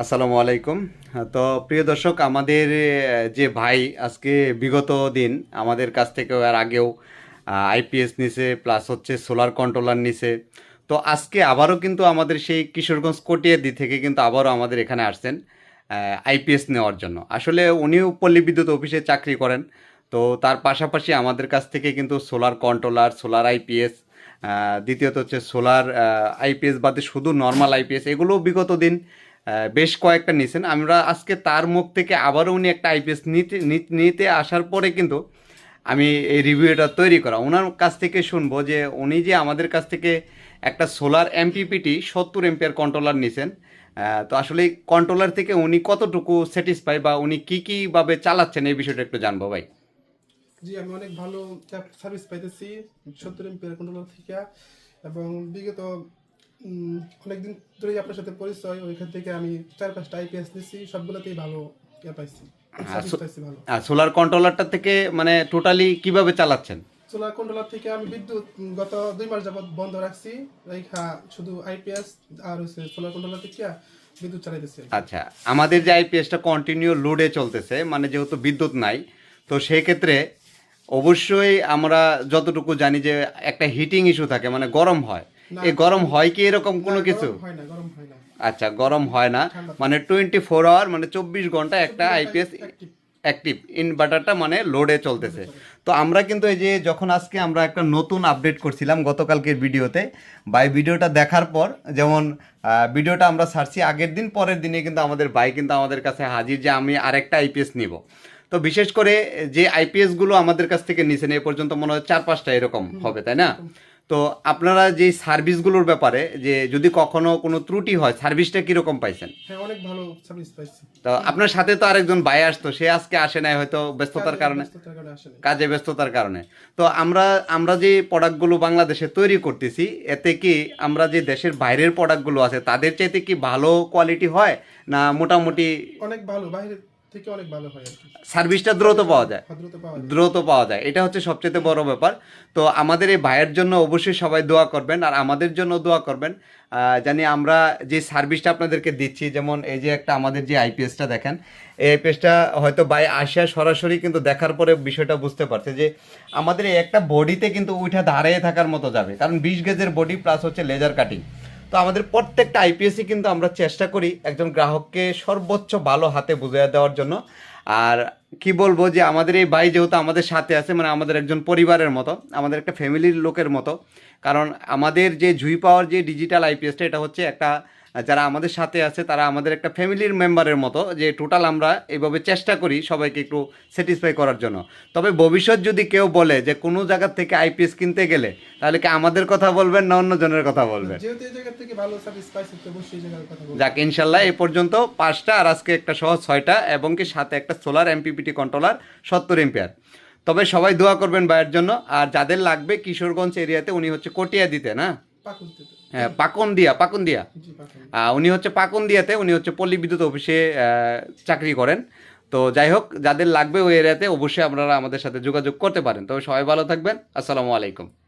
আসসালামু আলাইকুম। তো প্রিয় দর্শক, আমাদের যে ভাই আজকে বিগত দিন আমাদের কাছ থেকে আর আগেও আইপিএস নিছে প্লাস হচ্ছে সোলার কন্ট্রোলার নিছে। তো আজকে আবারও কিন্তু আমাদের সেই কিশোরগঞ্জ কটিয়াদি থেকে কিন্তু আবারও আমাদের এখানে আসছেন আইপিএস নেওয়ার জন্য। আসলে উনিও পল্লী বিদ্যুৎ অফিসে চাকরি করেন, তো তার পাশাপাশি আমাদের কাছ থেকে কিন্তু সোলার কন্ট্রোলার সোলার আইপিএস দ্বিতীয়ত হচ্ছে সোলার আইপিএস বাদে শুধু নর্মাল আইপিএস এগুলো বিগত দিন বেশ কয়েকটা নিয়েছেন আমরা আজকে তার মুখ থেকে আবারও উনি একটা আইপিএস নিতে নিতে আসার পরে কিন্তু আমি এই রিভিউটা তৈরি করা। ওনার কাছ থেকে শুনব যে উনি যে আমাদের কাছ থেকে একটা সোলার এমপিপিটি সত্তর এম্পিয়ার কন্ট্রোলার আহ, তো আসলে কন্ট্রোলার থেকে উনি কতটুকু স্যাটিসফাই বা উনি কি কীভাবে চালাচ্ছেন এই বিষয়টা একটু জানব ভাই। জি আমি অনেক ভালো সার্ভিস পাইতেছি সত্তর এমপিআর কন্ট্রোলার থেকে। এবং বিগত অনেকদিন ধরেই আপনার সাথে পরিচয় ওইখান থেকে আমি চার পাঁচটা আইপিএস নিচ্ছি সবগুলোতেই ভালো ইয়ে পাইছি আর সোলার কন্ট্রোলারটা থেকে মানে টোটালি কীভাবে চালাচ্ছেন? সোলার কন্ট্রোলার থেকে আমি বিদ্যুৎ গত দুই মাস যাবত বন্ধ রাখছি রেখা শুধু আইপিএস আর হচ্ছে সোলার কন্ট্রোলার থেকে বিদ্যুৎ চালাইতেছি আচ্ছা আমাদের যে আইপিএসটা কন্টিনিউ লোডে চলতেছে মানে যেহেতু বিদ্যুৎ নাই তো সেই ক্ষেত্রে অবশ্যই আমরা যতটুকু জানি যে একটা হিটিং ইস্যু থাকে মানে গরম হয় এই গরম হয় কি এরকম কোনো কিছু? আচ্ছা গরম হয় না। মানে টোয়েন্টি ফোর আওয়ার মানে চব্বিশ ঘণ্টা একটা আইপিএস অ্যাক্টিভ ইনভার্টারটা মানে লোডে চলতেছে। তো আমরা কিন্তু এই যে যখন আজকে আমরা একটা নতুন আপডেট করছিলাম গতকালকের ভিডিওতে বা ভিডিওটা দেখার পর যেমন ভিডিওটা আমরা ছাড়ছি আগের দিন পরের দিনে কিন্তু আমাদের ভাই কিন্তু আমাদের কাছে হাজির যে আমি আরেকটা আইপিএস নিব। তো বিশেষ করে যে আইপিএসগুলো আমাদের কাছ থেকে নিছেন এ পর্যন্ত মনে হয় চার পাঁচটা এরকম হবে তাই না? তো আপনারা যে সার্ভিসগুলোর ব্যাপারে যে যদি কখনো কোনো ত্রুটি হয় সার্ভিসটা কীরকম পাইছেন? হ্যাঁ অনেক ভালো সার্ভিস পাইছি। তো আপনার সাথে তো আরেকজন ভাই আসতো সে আজকে আসে নাই হয়তো ব্যস্ততার কারণে। কাজে ব্যস্ততার কারণে। তো আমরা আমরা যে প্রোডাক্টগুলো বাংলাদেশে তৈরি করতেছি এতে কি আমরা যে দেশের বাইরের প্রোডাক্টগুলো আছে তাদের চাইতে কি ভালো কোয়ালিটি হয় না মোটামুটি অনেক ভালো বাইরে থেকে অনেক ভালো হয় আর কি। সার্ভিসটা দ্রুত পাওয়া যায়। ভদ্রতা পাওয়া যায়। দ্রুত পাওয়া যায়। এটা হচ্ছে সবচেয়ে বড় ব্যাপার। তো আমাদের এই ভাইয়ের জন্য অবশ্যই সবাই দোয়া করবেন আর আমাদের জন্য দোয়া করবেন। জানি আমরা যে সার্ভিসটা আপনাদেরকে দিচ্ছি যেমন এই যে একটা আমাদের যে আইপিএসটা দেখেন এই আইপিএসটা হয়তো বাই আসিয়া সরাসরি কিন্তু দেখার পরে বিষয়টা বুঝতে পারছে যে আমাদের এই একটা বডিতে কিন্তু উঠা দাঁড়িয়ে থাকার মতো যাবে। কারণ বিশ গেজের বডি প্লাস হচ্ছে লেজার কাটিং তো আমাদের প্রত্যেকটা আইপিএসই কিন্তু আমরা চেষ্টা করি একজন গ্রাহককে সর্বোচ্চ ভালো হাতে বুঝিয়ে দেওয়ার জন্য। আর কি বলব যে আমাদের এই ভাই যেহেতু আমাদের সাথে আছে মানে আমাদের একজন পরিবারের মতো, আমাদের একটা ফ্যামিলির লোকের মতো, কারণ আমাদের যে জুই পাওয়ার যে ডিজিটাল আইপিএসটা এটা হচ্ছে একটা যারা আমাদের সাথে আছে তারা আমাদের একটা ফ্যামিলির মেম্বারের মতো যে টোটাল আমরা এইভাবে চেষ্টা করি সবাইকে একটু স্যাটিসফাই করার জন্য। তবে ভবিষ্যৎ যদি কেউ বলে যে কোনো জায়গা থেকে আইপিএস কিনতে গেলে তাহলে কি আমাদের কথা বলবেন না অন্য জনের কথা বলবেন? যেহেতু এই জায়গা থেকে ভালো সার্ভিস পাইছি তো অবশ্যই এই জায়গার কথা বলব যাক ইনশাল্লাহ এই পর্যন্ত পাঁচটা আর আজকে একটা সহজ ছয়টা এবং কি সাথে একটা সোলার এমপিপিটি কন্ট্রোলার সত্তর এম্পিয়ার তবে সবাই দোয়া করবেন ভাইয়ের জন্য। আর যাদের লাগবে কিশোরগঞ্জ এরিয়াতে উনি হচ্ছে কটিয়া দিতে না হ্যাঁ পাকন দিয়া পাকন দিয়া উনি হচ্ছে পাকন দিয়াতে উনি হচ্ছে পল্লী বিদ্যুৎ অফিসে আহ, চাকরি করেন। তো যাই হোক যাদের লাগবে ওই এরিয়াতে অবশ্যই আপনারা আমাদের সাথে যোগাযোগ করতে পারেন। তবে সবাই ভালো থাকবেন। আসসালামু আলাইকুম।